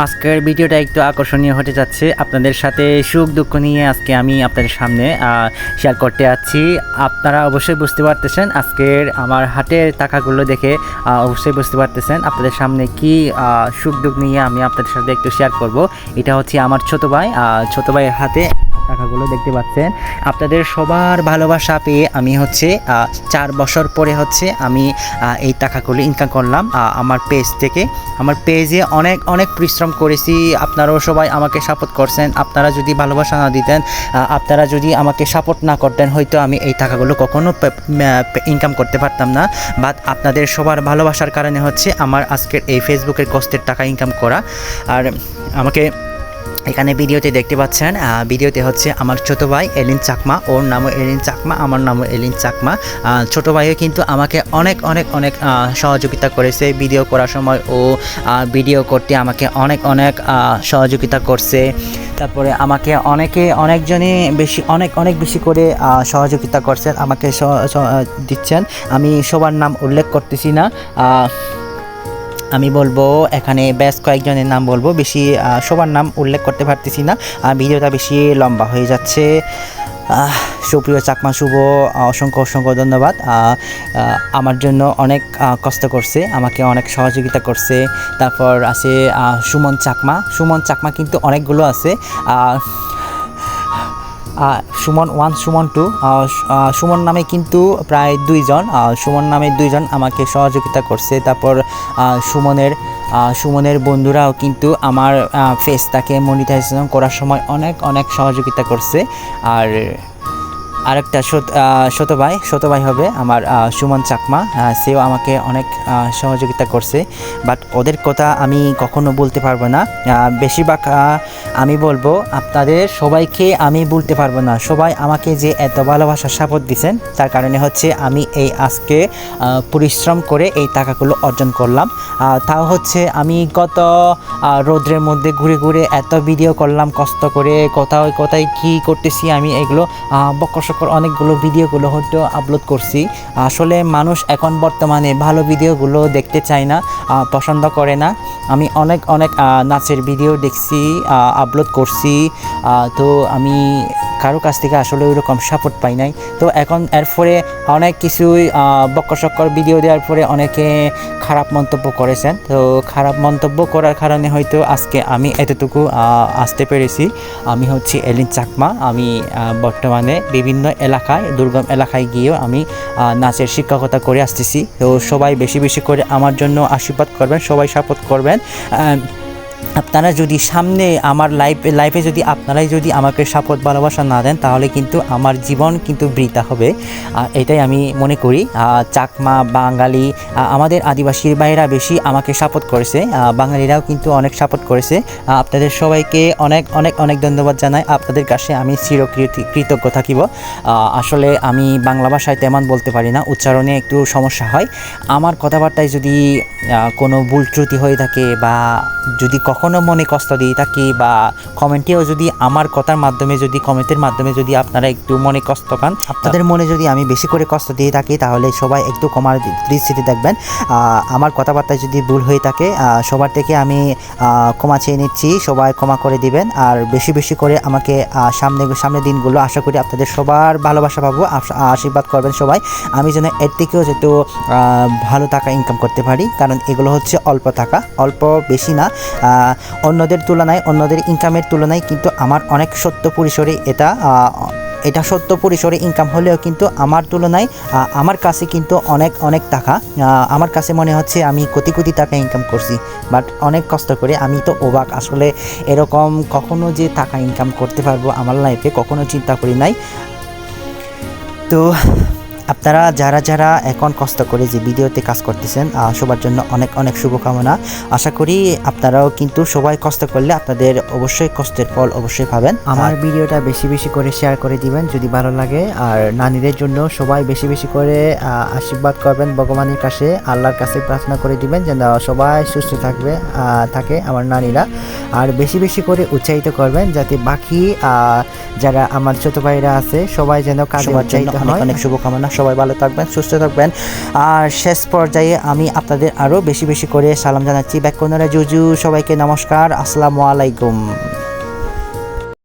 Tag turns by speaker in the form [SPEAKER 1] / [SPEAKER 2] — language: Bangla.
[SPEAKER 1] আজকের ভিডিওটা একটু আকর্ষণীয় হতে যাচ্ছে। আপনাদের সাথে সুখ দুঃখ নিয়ে আজকে আমি আপনাদের সামনে শেয়ার করতে যাচ্ছি। আপনারা অবশ্যই বুঝতে পারতেছেন আজকের আমার হাতের টাকাগুলো দেখে অবশ্যই বুঝতে পারতেছেন আপনাদের সামনে কি সুখ দুঃখ নিয়ে আমি আপনাদের সাথে একটু শেয়ার করব। এটা হচ্ছে আমার ছোট ভাই ছোটো ভাইয়ের হাতে টাকাগুলো দেখতে পাচ্ছেন। আপনাদের সবার ভালোবাসা পেয়ে আমি হচ্ছে চার বছর পরে হচ্ছে আমি এই টাকাগুলো ইনকাম করলাম আমার পেজ থেকে। আমার পেজে অনেক অনেক পরিশ্রম করেছি। আপনারাও সবাই আমাকে সাপোর্ট করছেন। আপনারা যদি ভালোবাসা না দিতেন আপনারা যদি আমাকে সাপোর্ট না করতেন, হয়তো আমি এই টাকাগুলো কখনো ইনকাম করতে পারতাম না। বাট আপনাদের সবার ভালোবাসার কারণে হচ্ছে আমার আজকের এই ফেসবুকের কষ্টের টাকা ইনকাম করা। আর আমাকে এখানে ভিডিওতে দেখতে পাচ্ছেন ভিডিওতে হচ্ছে আমার ছোট ভাই এলিন চাকমা, ওর নামও এলিন চাকমা, আমার নামও এলিন চাকমা। ছোটো ভাইও কিন্তু আমাকে অনেক অনেক অনেক সহযোগিতা করেছে, ভিডিও করার সময় ও ভিডিও করতে আমাকে অনেক অনেক সহযোগিতা করছে। তারপরে আমাকে অনেকে, অনেকজনই বেশি, অনেক অনেক বেশি করে সহযোগিতা করছেন, আমাকে দিচ্ছেন। আমি সবার নাম উল্লেখ করতেছি না। আমি বলব এখানে বেশ কয়েকজনের নাম বলব। বেশি সবার নাম উল্লেখ করতে পারতেছি না। আহ, ভিডিওটা বেশি লম্বা হয়ে যাচ্ছে। সুপ্রিয় চাকমা শুভ অসংখ্য অসংখ্য ধন্যবাদ। আমার জন্য অনেক কষ্ট করছে আমাকে অনেক সহযোগিতা করছে। তারপর আছে সুমন চাকমা। সুমন চাকমা কিন্তু অনেকগুলো আছে। সুমন ওয়ান সুমন টু সুমন নামে কিন্তু প্রায় দুইজন সুমন নামে দুইজন আমাকে সহযোগিতা করছে। তারপর সুমনের সুমনের বন্ধুরাও কিন্তু আমার ফেসটাকে মনিটাইজেশন করার সময় অনেক অনেক সহযোগিতা করছে। আর আরেকটা সত আহ, ছোট ভাই ছোট ভাই হবে আমার সুমন চাকমা। সেও আমাকে অনেক সহযোগিতা করছে বাট ওদের কথা আমি কখনো বলতে পারব না। বেশিরভাগ আমি বলব আপনাদের সবাইকে আমি বলতে পারব না। সবাই আমাকে যে এত ভালোবাসা সাপোর্ট দিচ্ছেন তার কারণে হচ্ছে আমি এই আজকে পরিশ্রম করে এই টাকাগুলো অর্জন করলাম। তাও হচ্ছে আমি গত রৌদ্রের মধ্যে ঘুরে ঘুরে এত ভিডিও করলাম কষ্ট করে কোথায় কোথায় কী করতেছি আমি এগুলো বকর সকর অনেকগুলো ভিডিওগুলো হয়তো আপলোড করছি। আসলে মানুষ এখন বর্তমানে ভালো ভিডিওগুলো দেখতে চায় না পছন্দ করে না। আমি অনেক অনেক নাচের ভিডিও দেখছি আপলোড করছি। তো আমি কারও কাছ থেকে আসলে ওই রকম সাপোর্ট পাই নাই। তো এখন এর ফলে অনেক কিছুই বক্কর সক্কর ভিডিও দেওয়ার পরে অনেকে খারাপ মন্তব্য করেছেন। তো খারাপ মন্তব্য করার কারণে হয়তো আজকে আমি এতটুকু আসতে পেরেছি। আমি হচ্ছি এলিন চাকমা। আমি বর্তমানে বিভিন্ন এলাকায়, দুর্গম এলাকায় গিয়েও আমি নাচের শিক্ষকতা করে আসতেছি। তো সবাই বেশি বেশি করে আমার জন্য আশীর্বাদ করবেন, সবাই সাপোর্ট করবেন। আপনারা যদি সামনে আমার লাইফ লাইফে যদি আপনারাই যদি আমাকে সাপোর্ট ভালোবাসা না দেন, তাহলে কিন্তু আমার জীবন কিন্তু বৃথা হবে। এটাই আমি মনে করি। চাকমা, বাঙালি আমাদের আদিবাসীর ভাইয়েরা বেশি আমাকে সাপোর্ট করেছে। বাঙালিরাও কিন্তু অনেক সাপোর্ট করেছে। আপনাদের সবাইকে অনেক অনেক অনেক ধন্যবাদ জানাই। আপনাদের কাছে আমি চিরকৃতি- কৃতজ্ঞ থাকিব। আসলে আমি বাংলা ভাষায় তেমন বলতে পারি না। উচ্চারণে একটু সমস্যা হয়। আমার কথাবার্তায় যদি কোনো ভুল ত্রুটি হয়ে থাকে বা যদি কখনো মনে কষ্ট দিয়ে থাকি বা কমেন্টেও যদি আমার কথার মাধ্যমে যদি, কমেন্টের মাধ্যমে যদি আপনারা একটু মনে কষ্ট পান, আপনাদের মনে যদি আমি বেশি করে কষ্ট দিয়ে থাকি, তাহলে সবাই একটু কমার দৃষ্টিতে দেখবেন। আমার কথাবার্তায় যদি ভুল হয়ে থাকে সবার থেকে আমি ক্ষমা চেয়ে নিচ্ছি, সবাই ক্ষমা করে দিবেন। আর বেশি বেশি করে আমাকে সামনে, সামনের দিনগুলো আশা করি আপনাদের সবার ভালোবাসা পাবো আশীর্বাদ করবেন সবাই। আমি যেন এর থেকেও যেহেতু ভালো টাকা ইনকাম করতে পারি, কারণ এগুলো হচ্ছে অল্প টাকা, অল্প বেশি না। অন্যদের তুলনায়, অন্যদের ইনকামের তুলনায় কিন্তু আমার অনেক সত্য পরিসরে এটা এটা সত্য পরিসরে ইনকাম হলেও কিন্তু আমার তুলনায় আমার কাছে কিন্তু অনেক অনেক টাকা আমার কাছে মনে হচ্ছে আমি কোটি কোটি টাকা ইনকাম করছি। বাট অনেক কষ্ট করে আমি তো অবাক, আসলে এরকম কখনো যে টাকা ইনকাম করতে পারব আমার লাইফে কখনো চিন্তা করি নাই। তো আপনারা যারা যারা এখন কষ্ট করে যে ভিডিওতে কাজ করতেছেন সবার জন্য অনেক অনেক শুভকামনা। আশা করি আপনারাও কিন্তু সবাই কষ্ট করলে আপনাদের অবশ্যই কষ্টের ফল অবশ্যই পাবেন। আমার ভিডিওটা বেশি বেশি করে শেয়ার করে দিবেন যদি ভালো লাগে। আর নানীদের জন্য সবাই বেশি বেশি করে আশীর্বাদ করবেন ভগবানের কাছে আল্লাহর কাছে প্রার্থনা করে দিবেন যেন সবাই সুস্থ থাকবে থাকে আমার নানীরা।
[SPEAKER 2] আর বেশি বেশি করে উৎসাহিত করবেন যাতে বাকি যারা আমার ছোট ভাইরা আছে সবাই যেন কাজে উৎসাহিত
[SPEAKER 1] অনেক
[SPEAKER 2] হয়।
[SPEAKER 1] অনেক শুভকামনা। সবাই ভালো থাকবেন সুস্থ থাকবেন। আর শেষ পর্যায়ে আমি আপনাদের আরও বেশি বেশি করে সালাম জানাচ্ছি। ব্যাক জুজু সবাইকে নমস্কার। আসসালামু আলাইকুম।